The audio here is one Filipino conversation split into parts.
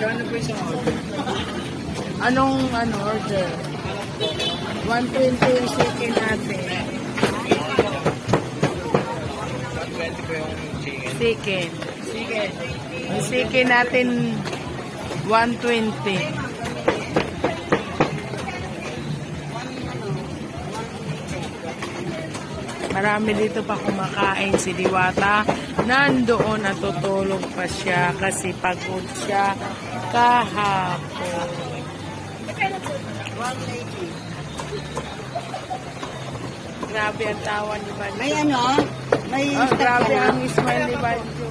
Magkano po isang order? Anong ano order? 120 yung chicken natin. 120 po yung chicken. Chicken. Chicken. Yung chicken natin 120. Marami dito pa kumakain si Diwata. Nandoon natutulog pa siya kasi pagod siya kahapon. Grabe ang tawa ni Banjo. May ano? May Oh, grabe ang smile ni Banjo.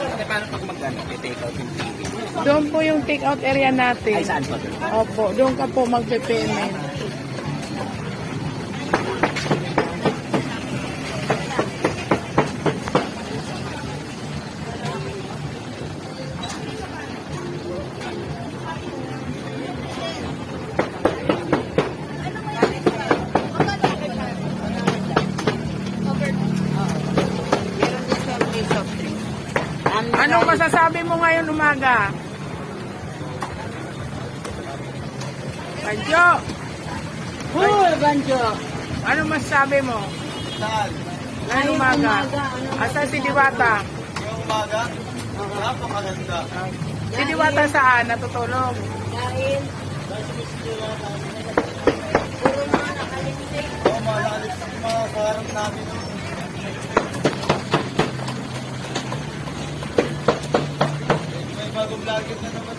Kasi paano pag magkano? I-take out yung TV? Doon po yung take out area natin. Ay, saan po? Opo, doon ka po magpe-payment. Meron din sa free soft drink. Ang Anong masasabi mo ngayon umaga? Banjo, Cool, Banjo! ano masasabi mo? Saan? Ngayon Ay, umaga. ano Asan si Diwata? Yung umaga? Napakaganda. Si Diwata saan? Natutulog. Dahil, puro mga nakalimutin. Oo, malalis yung mga kaharap namin. May bagong vlogger na naman.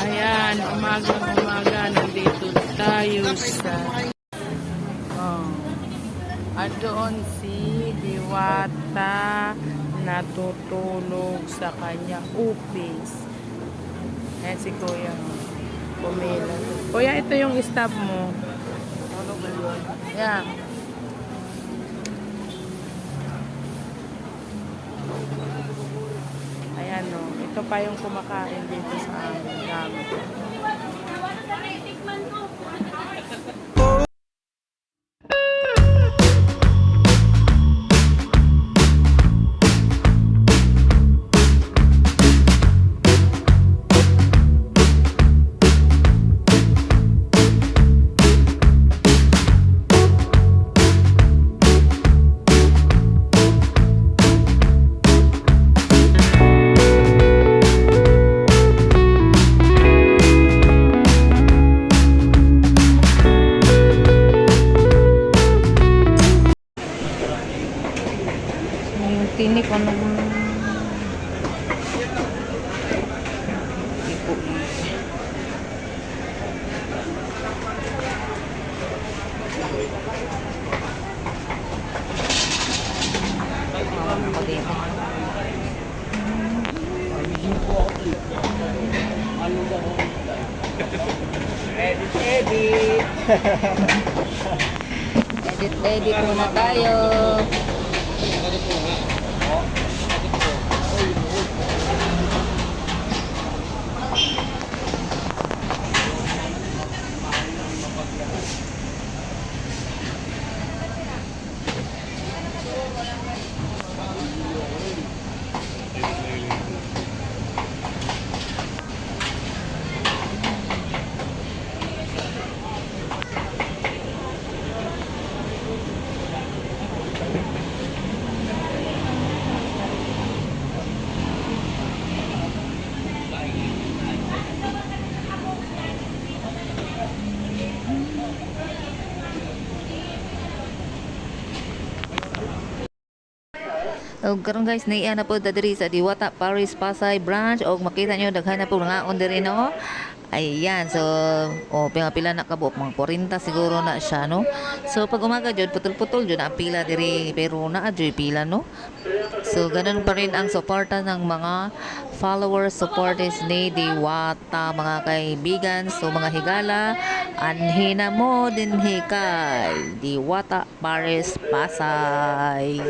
Ayan, umaga umaga nandito tayo sa oh. At doon si Diwata natutulog sa kanya office. Ayan si Kuya. Pumila. Kuya, ito yung stop mo. Yan. Ayan o. Ito pa yung kumakain dito sa amin. Dami. Edit. Edit, muna tayo. Og karon guys naiya na po diri sa Diwata Paris Pasay branch og makita nyo daghan na po nga on diri no. Ayan, so o pila pila na kabo mga 40 siguro na siya no. So pag umaga jud putol-putol jud na ang pila diri pero naa jud pila no. So ganun pa rin ang suporta ng mga followers supporters ni Diwata mga kaibigan so mga higala anhina mo din hikay Diwata Paris Pasay.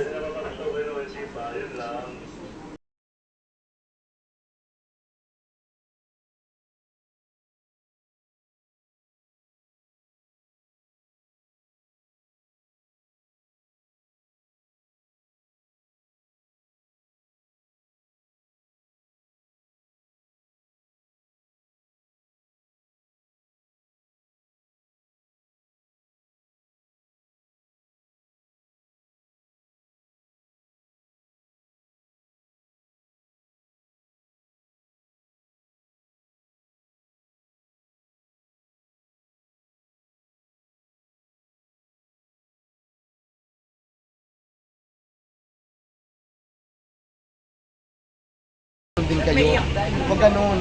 Din kayo. Huwag ganun.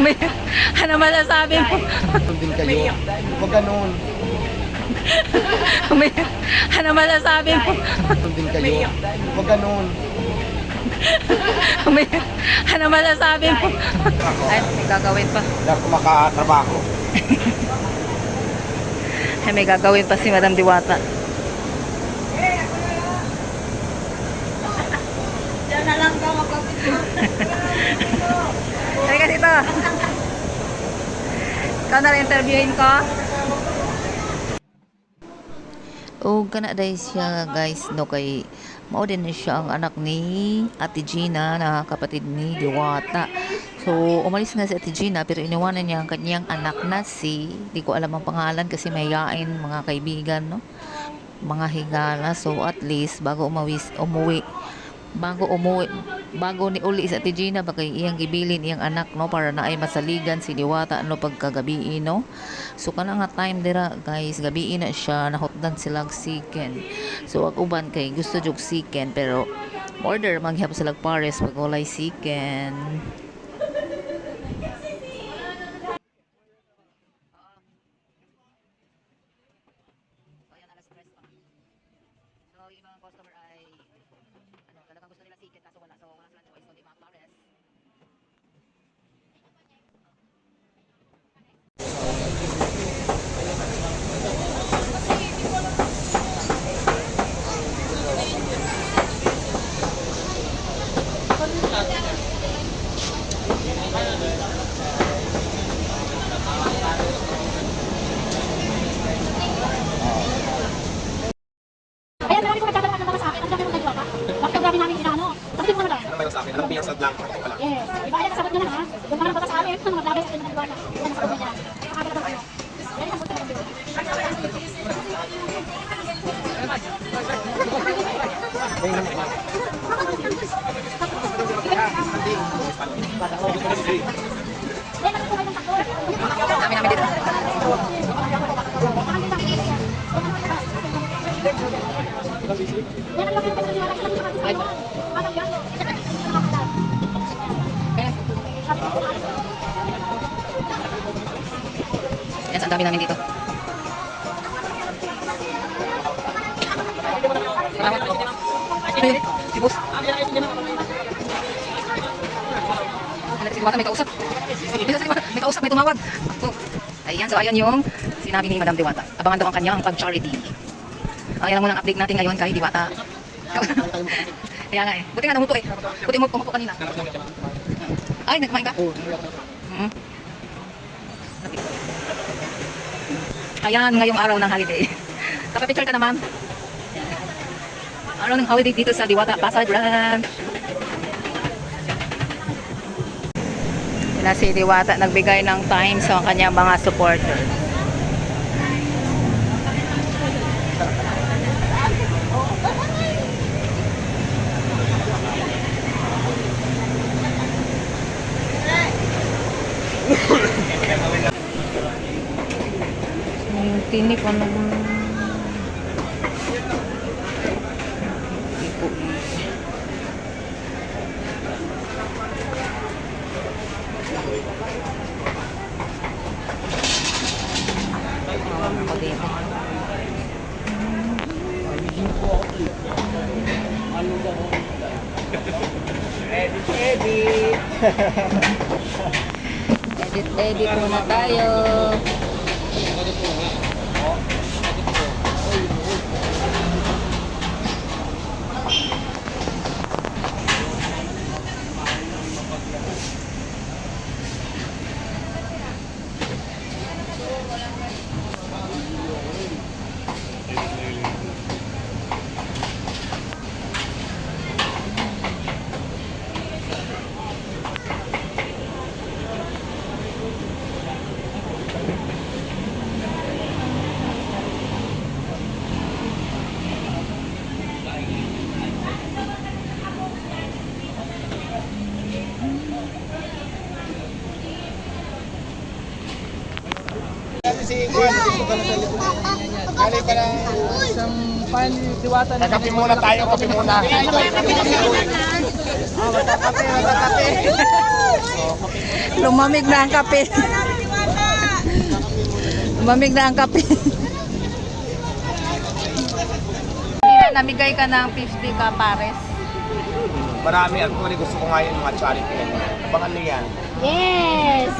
May, ano masasabi mo? Ganun din kayo. Huwag ganun. May, ano masasabi mo? Ganun din kayo. Huwag ganun. May, ano masasabi mo? Ay, may gagawin pa. Hindi ako makatrabaho. Ay, may gagawin pa si Madam Diwata. Diyan na lang daw ako. Halika dito. Ikaw na interviewin ko. O kana dahil siya guys no kay mao din siya ang anak ni Ate Gina na kapatid ni Diwata. So umalis nga si Ate Gina pero iniwanan niya ang kanyang anak na si di ko alam ang pangalan kasi mayayain mga kaibigan no mga higala so at least bago umuwi umuwi bago umuwi bago ni uli sa Ate Gina baka iyang gibilin iyang anak no para na ay masaligan si Diwata no pagkagabi no. So kana nga time dira guys gabi na siya nahotdan sila siken. So ang uban kay gusto jog siken pero order maghihap sila pares pag walay siken. Customer ay ano, siket kaso wala. So, wala silang choice kundi mga Yes, ang dami namin. Si boss. Halika si Diwata, may kausap. May kausap, tumawag. Ayan, so ayan yung sinabi ni Madam Diwata. Abangan daw ang kanyang pag-charity. Ayan ang munang update natin ngayon kay Diwata. Kaya nga eh. Buti nga namuto eh. Buti mo pumupo kanina. Ay, nagkumain ka? Oo. Ayan, ngayong araw ng holiday. Kapapicture ka naman. Araw ng holiday dito sa Diwata Pasay Branch. Sila si Diwata nagbigay ng time sa kanyang mga supporter. Yung tinik, ano ba? Ipo. Awan ako dito. Edit, edit. Edit, edit muna tayo. Kasi si Juan, gusto ka na sa likod. Galing pa ng isang pan, diwata na. Muna tayo, kape muna. Oh, matakape, matakape. Lumamig na ang kape. Lumamig na ang kape. Namigay ka ng 50 ka pares. Marami at kung gusto ko nga yung mga charity. Abangan nyo yan. Yes!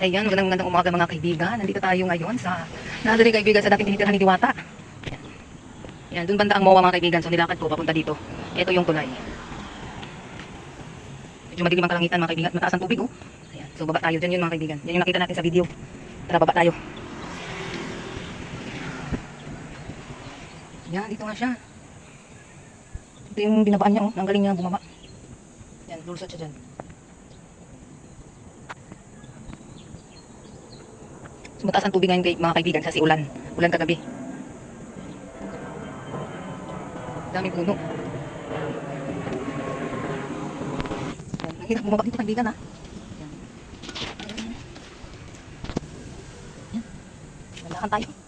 Ayan, magandang magandang umaga mga kaibigan. Nandito tayo ngayon sa rin kaibigan sa dating tinitirhan ni Diwata. Ayan, dun banda ang MOA mga kaibigan. So nilakad ko papunta dito. Ito yung tulay. Medyo madilim ang kalangitan mga kaibigan. Mataas ang tubig oh. Ayan, so baba tayo dyan yun mga kaibigan. Yan yung nakita natin sa video. Tara, baba tayo. Yan, dito nga siya. Ito yung binabaan niya oh. Ang galing niya bumaba. Yan, lulusot siya dyan. Mataas ang tubig ngayon kay, mga kaibigan kasi ulan. Ulan kagabi. Dami puno. Ang hirap bumaba dito kaibigan ha. Yan. Yan. Lalakad tayo.